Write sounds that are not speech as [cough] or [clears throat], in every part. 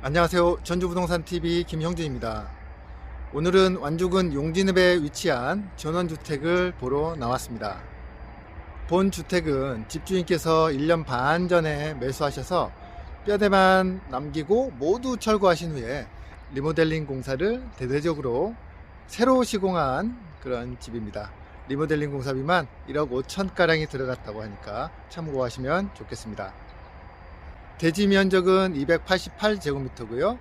안녕하세요. 전주부동산TV 김형준입니다. 오늘은 완주군 용진읍에 위치한 전원주택을 보러 나왔습니다. 본 주택은 집주인께서 1년 반 전에 매수하셔서 뼈대만 남기고 모두 철거하신 후에 리모델링 공사를 대대적으로 새로 시공한 그런 집입니다. 리모델링 공사비만 1억 5천가량이 들어갔다고 하니까 참고하시면 좋겠습니다. 대지 면적은 288제곱미터고요.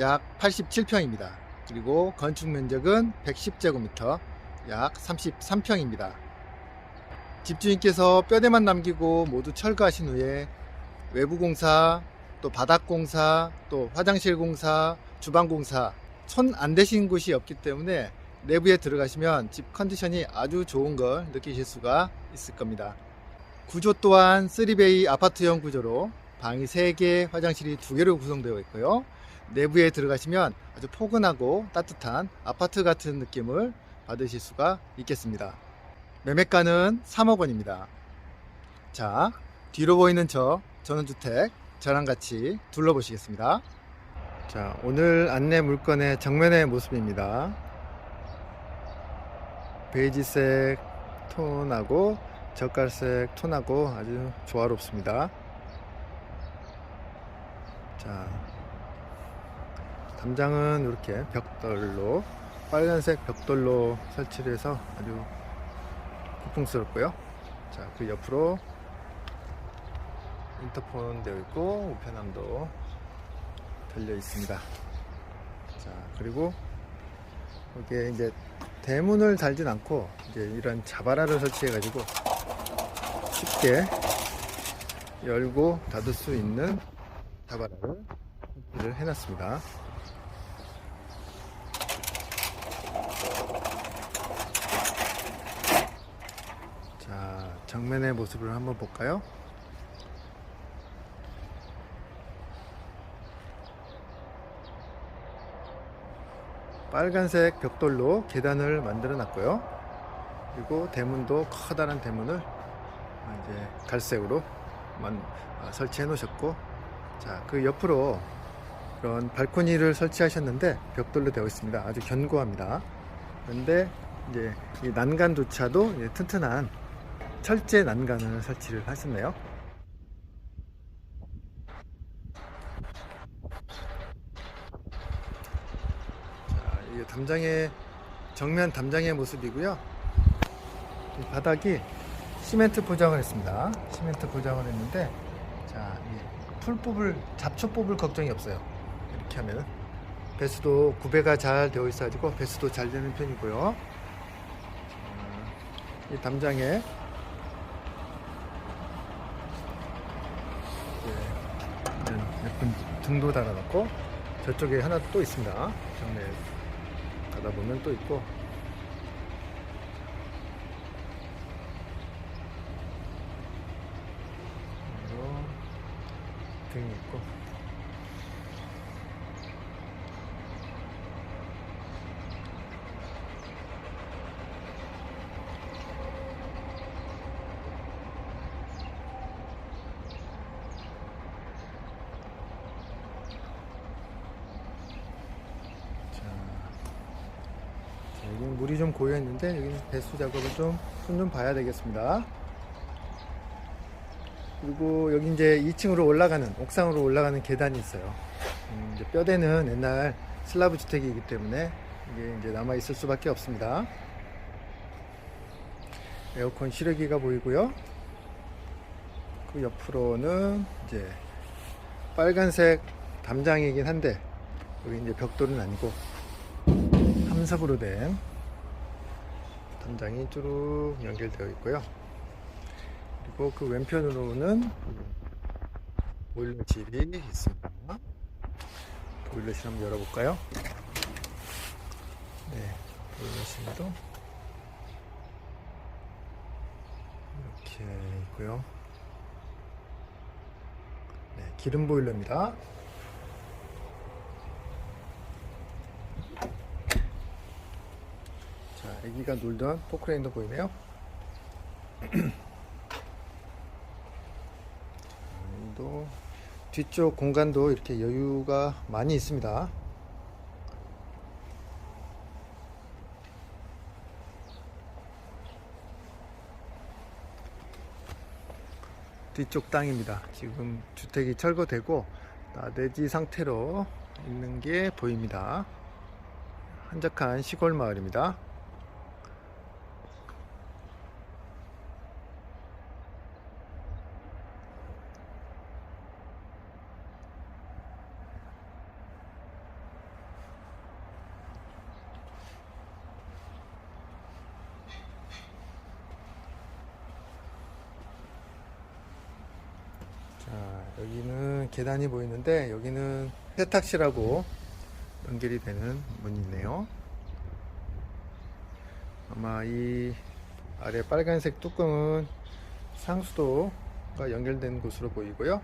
약 87평입니다. 그리고 건축 면적은 110제곱미터, 약 33평입니다. 집주인께서 뼈대만 남기고 모두 철거하신 후에 외부 공사, 또 바닥 공사, 또 화장실 공사, 주방 공사, 손 안 대신 곳이 없기 때문에 내부에 들어가시면 집 컨디션이 아주 좋은 걸 느끼실 수가 있을 겁니다. 구조 또한 3베이 아파트형 구조로 방이 3개, 화장실이 2개로 구성되어 있고요. 내부에 들어가시면 아주 포근하고 따뜻한 아파트 같은 느낌을 받으실 수가 있겠습니다. 매매가는 3억 원입니다. 자, 뒤로 보이는 저 전원주택 저랑 같이 둘러보시겠습니다. 자, 오늘 안내 물건의 정면의 모습입니다. 베이지색 톤하고 젓갈색 톤하고 아주 조화롭습니다. 자, 담장은 이렇게 벽돌로 빨간색 벽돌로 설치를 해서 아주 고풍스럽고요. 자, 그 옆으로 인터폰 되어 있고 우편함도 달려 있습니다. 자, 그리고 여기에 이제 대문을 달진 않고 이제 이런 자바라를 설치해 가지고 쉽게 열고 닫을 수 있는 자바라를 설치를 해놨습니다. 자, 정면의 모습을 한번 볼까요? 빨간색 벽돌로 계단을 만들어 놨고요. 그리고 대문도 커다란 대문을 이제 갈색으로 만, 아, 설치해 놓으셨고, 자, 그 옆으로 그런 발코니를 설치하셨는데 벽돌로 되어 있습니다. 아주 견고합니다. 그런데 이제 이 난간조차도 이제 튼튼한 철제 난간을 설치를 하셨네요. 자, 이게 담장의 정면 담장의 모습이고요. 이 바닥이 시멘트 포장을 했습니다. 시멘트 포장을 했는데 풀 뽑을 잡초 뽑을 걱정이 없어요. 이렇게 하면 배수도 구배가 잘 되어 있어 가지고 배수도 잘 되는 편이고요. 자, 이 담장에 이제 예쁜 등도 달아놓고 저쪽에 하나 또 있습니다. 정면에 가다 보면 또 있고 등이 있고 물이 좀 고여 있는데 여기는 배수 작업을 좀 손 좀 봐야 되겠습니다. 그리고 여기 이제 2층으로 올라가는 옥상으로 올라가는 계단이 있어요. 음, 이제 뼈대는 옛날 슬라브 주택이기 때문에 이게 이제 남아 있을 수밖에 없습니다. 에어컨 실외기가 보이고요. 그 옆으로는 이제 빨간색 담장이긴 한데 여기 이제 벽돌은 아니고 함석으로 된 담장이 쭈룩 연결되어 있고요. 그리고 그 왼편으로는 보일러실이 있습니다. 보일러실 한번 열어볼까요? 네, 보일러실도 이렇게 있고요. 네, 기름 보일러입니다. 자, 아기가 놀던 포크레인도 보이네요. [clears throat] 도 뒤쪽 공간도 이렇게 여유가 많이 있습니다. 뒤쪽 땅입니다. 지금 주택이 철거되고 나대지 상태로 있는 게 보입니다. 한적한 시골 마을입니다. 여기는 계단이 보이는데 여기는 세탁실하고 연결이 되는 문이 있네요. 아마 이 아래 빨간색 뚜껑은 상수도가 연결된 곳으로 보이고요.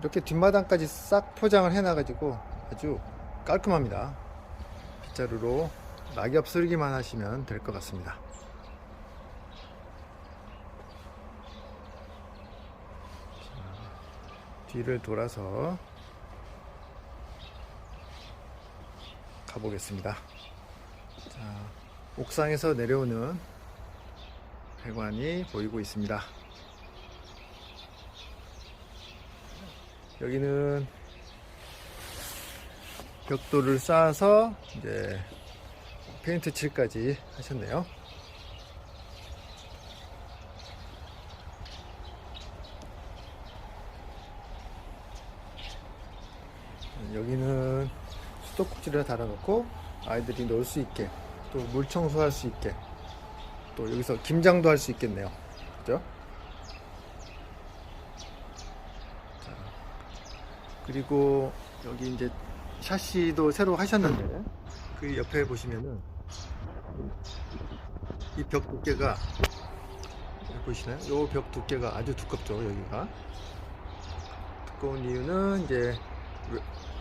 이렇게 뒷마당까지 싹 포장을 해놔 가지고 아주 깔끔합니다. 빗자루로 낙엽 쓸기만 하시면 될 것 같습니다. 뒤를 돌아서 가보겠습니다. 자, 옥상에서 내려오는 배관이 보이고 있습니다. 여기는 벽돌을 쌓아서 이제 페인트 칠까지 하셨네요. 여기는 수도꼭지를 달아놓고 아이들이 놀 수 있게 또 물 청소할 수 있게 또 여기서 김장도 할 수 있겠네요. 그죠? 자, 그리고 여기 이제 샤시도 새로 하셨는데 그 옆에 보시면은 이 벽 두께가 보시나요? 이 벽 두께가 아주 두껍죠 여기가 두꺼운 이유는 이제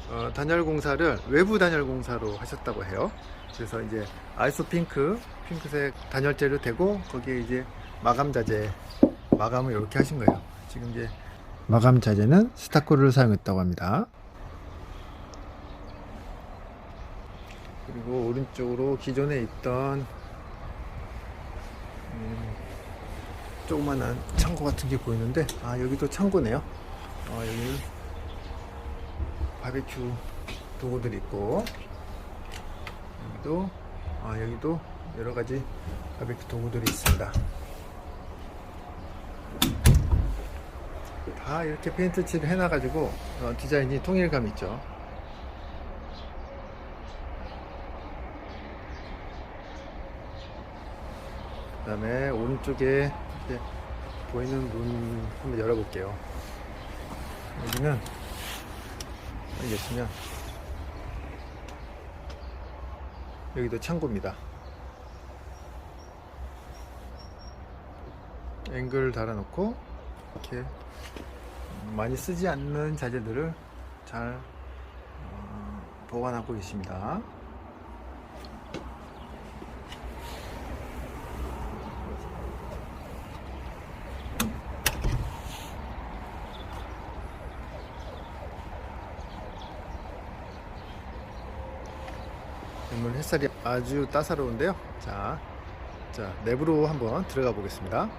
어, 단열 공사를 외부 단열 공사로 하셨다고 해요. 그래서 이제 아이소 핑크, 핑크색 단열재를 대고 거기에 이제 마감 자재 마감을 이렇게 하신 거예요. 지금 이제 마감 자재는 스타코를 사용했다고 합니다. 그리고 오른쪽으로 기존에 있던 음, 조그만한 창고 같은 게 보이는데 아 여기도 창고네요. 어, 여기 바베큐 도구들 있고 여기도 아 여기도 여러 가지 바베큐 도구들이 있습니다. 다 이렇게 페인트 칠을 해놔가지고 어, 디자인이 통일감 있죠. 그 다음에 오른쪽에 보이는 문 한번 열어볼게요. 여기는 계시면 여기도 창고입니다. 앵글 달아놓고 이렇게 많이 쓰지 않는 자재들을 잘 어, 보관하고 계십니다. 오늘 햇살이 아주 따사로운데요. 자, 자 내부로 한번 들어가 보겠습니다.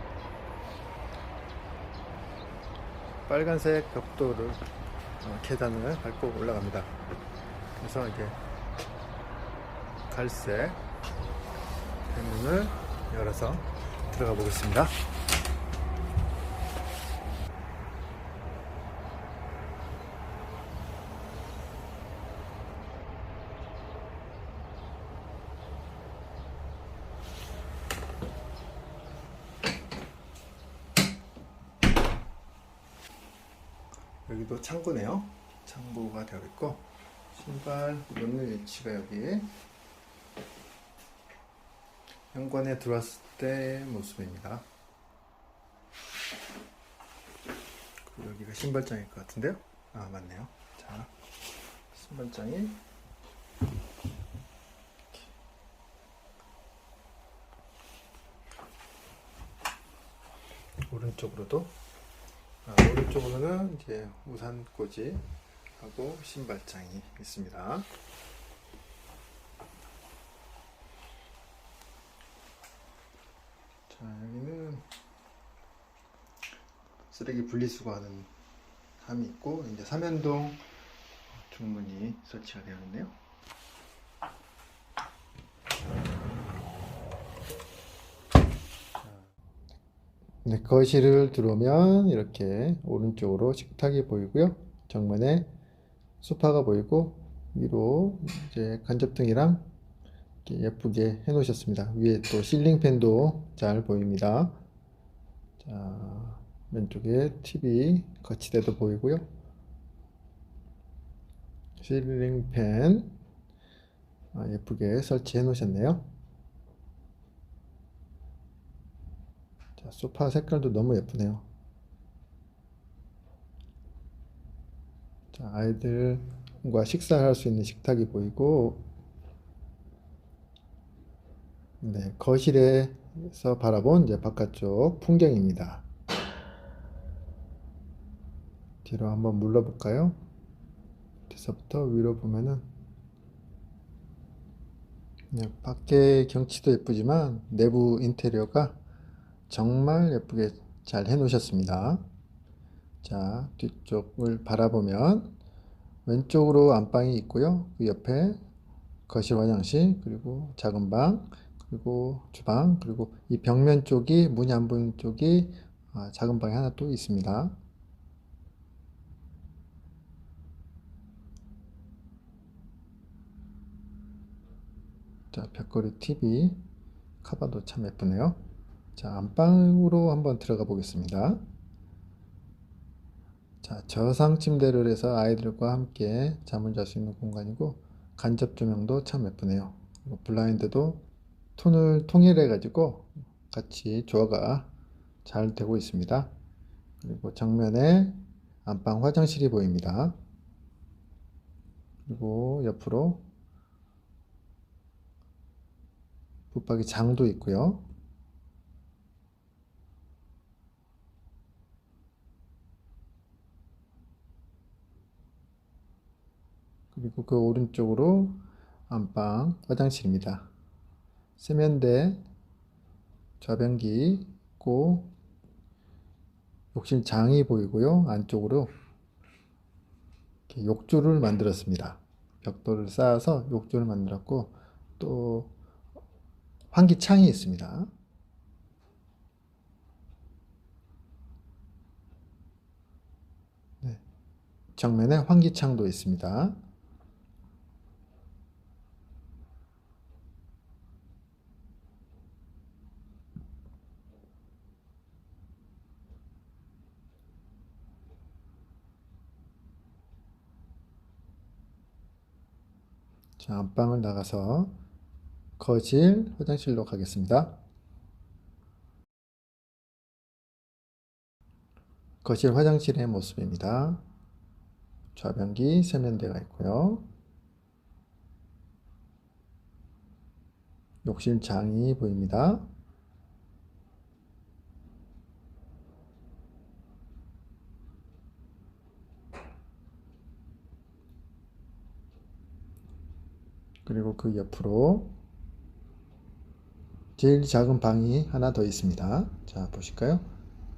빨간색 벽돌을 어, 계단을 밟고 올라갑니다. 그래서 이제 갈색 대문을 열어서 들어가 보겠습니다. 여기도 창고네요. 창고가 되어 있고 신발 넣는 위치가 여기 현관에 들어왔을 때 모습입니다. 여기가 신발장일 것 같은데요. 아 맞네요. 자 신발장이. 오른쪽으로도 아, 오른쪽으로는 이제 우산 꽂이 하고 신발장이 있습니다. 자, 여기는 쓰레기 분리수거하는 함이 있고 이제 삼연동 중문이 설치가 되어 있네요. 네, 거실을 들어오면 이렇게 오른쪽으로 식탁이 보이고요. 정면에 소파가 보이고 위로 이제 간접등이랑 예쁘게 해 놓으셨습니다. 위에 또 실링팬도 잘 보입니다. 자, 왼쪽에 TV 거치대도 보이고요. 실링팬 아, 예쁘게 설치해 놓으셨네요. 소파 색깔도 너무 예쁘네요. 자, 아이들과 식사할 수 있는 식탁이 보이고, 네, 거실에서 바라본 이제 바깥쪽 풍경입니다. 뒤로 한번 물러볼까요? 뒤서부터 위로 보면은, 네, 밖에 경치도 예쁘지만 내부 인테리어가 정말 예쁘게 잘 해 놓으셨습니다. 자, 뒤쪽을 바라보면 왼쪽으로 안방이 있고요. 그 옆에 거실 화장실, 그리고 작은 방, 그리고 주방, 그리고 이 벽면 쪽이 문이 안 보이는 쪽이 아, 작은 방이 하나 또 있습니다. 자, 벽걸이 TV 카바도 참 예쁘네요. 자, 안방으로 한번 들어가 보겠습니다. 자, 저상 침대를 해서 아이들과 함께 잠을 잘 수 있는 공간이고 간접 조명도 참 예쁘네요. 그리고 블라인드도 톤을 통일해 가지고 같이 조화가 잘 되고 있습니다. 그리고 정면에 안방 화장실이 보입니다. 그리고 옆으로 붙박이 장도 있고요. 그리고 그 오른쪽으로 안방 화장실입니다. 세면대, 좌변기 있고 욕실 장이 보이고요. 안쪽으로 욕조를 만들었습니다. 벽돌을 쌓아서 욕조를 만들었고 또 환기창이 있습니다. 네. 정면에 환기창도 있습니다. 자, 안방을 나가서 거실, 화장실로 가겠습니다. 거실 화장실의 모습입니다. 좌변기, 세면대가 있고요. 욕실장이 보입니다. 그리고 그 옆으로 제일 작은 방이 하나 더 있습니다. 자, 보실까요?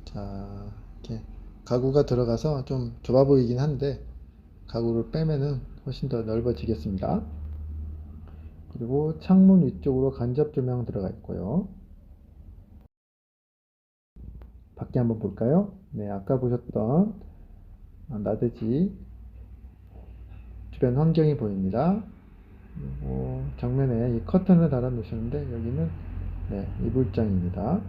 자, 이렇게 가구가 들어가서 좀 좁아 보이긴 한데 가구를 빼면은 훨씬 더 넓어지겠습니다. 그리고 창문 위쪽으로 간접 조명 들어가 있고요. 밖에 한번 볼까요? 네, 아까 보셨던 나대지 주변 환경이 보입니다. 그리고 정면에 이 커튼을 달아 놓으셨는데 여기는 네, 이불장입니다.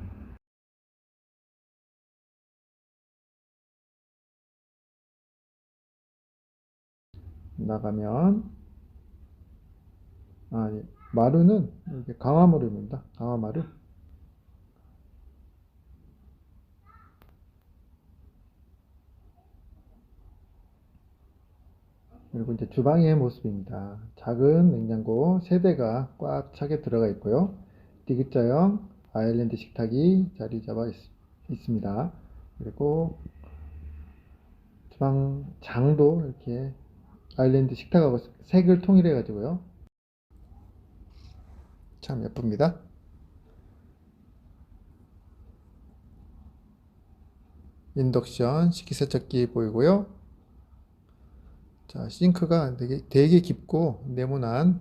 나가면 아, 예. 마루는 이게 강화마루입니다. 강화마루. 그리고 이제 주방의 모습입니다. 작은 냉장고 세대가 꽉 차게 들어가 있고요. 디귿자형 아일랜드 식탁이 자리 잡아 있, 습니다 그리고 주방 장도 이렇게 아일랜드 식탁하고 색을 통일해 가지고요. 참 예쁩니다. 인덕션 식기세척기 보이고요. 자, 싱크가 되게, 되게 깊고 네모난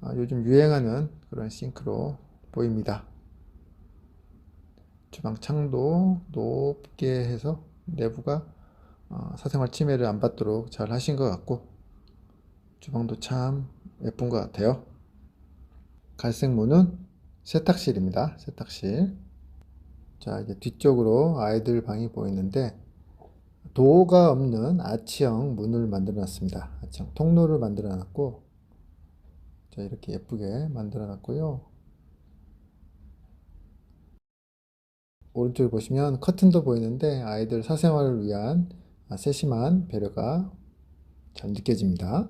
아, 요즘 유행하는 그런 싱크로 보입니다. 주방 창도 높게 해서 내부가 어, 사생활 침해를 안 받도록 잘 하신 것 같고 주방도 참 예쁜 것 같아요. 갈색 문은 세탁실입니다. 세탁실. 자, 이제 뒤쪽으로 아이들 방이 보이는데 도어가 없는 아치형 문을 만들어 놨습니다. 아치형 통로를 만들어 놨고 자, 이렇게 예쁘게 만들어 놨고요. 오른쪽에 보시면 커튼도 보이는데 아이들 사생활을 위한 아, 세심한 배려가 잘 느껴집니다.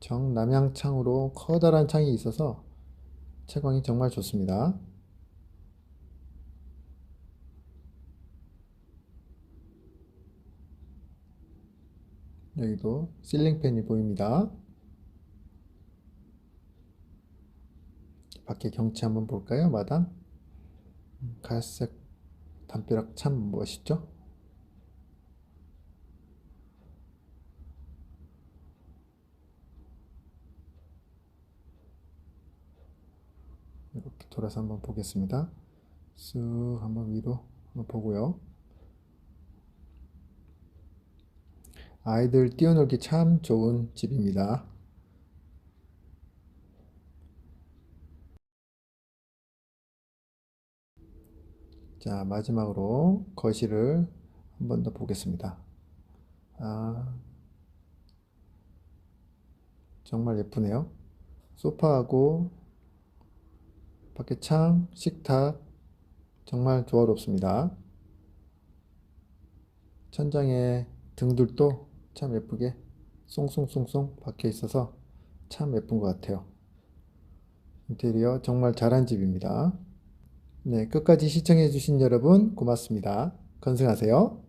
정남향창으로 커다란 창이 있어서 채광이 정말 좋습니다. 여기도 실링팬이 보입니다. 밖에 경치 한번 볼까요? 마당. 음, 갈색 담벼락 참 멋있죠? 이렇게 돌아서 한번 보겠습니다. 쓱 한번 위로 한번 보고요. 아이들 뛰어놀기 참 좋은 집입니다. 자, 마지막으로 거실을 한 번 더 보겠습니다. 아, 정말 예쁘네요. 소파하고 밖에 창, 식탁 정말 조화롭습니다. 천장에 등들도 참 예쁘게 송송송송 박혀 있어서 참 예쁜 것 같아요. 인테리어 정말 잘한 집입니다. 네, 끝까지 시청해주신 여러분 고맙습니다. 건승하세요.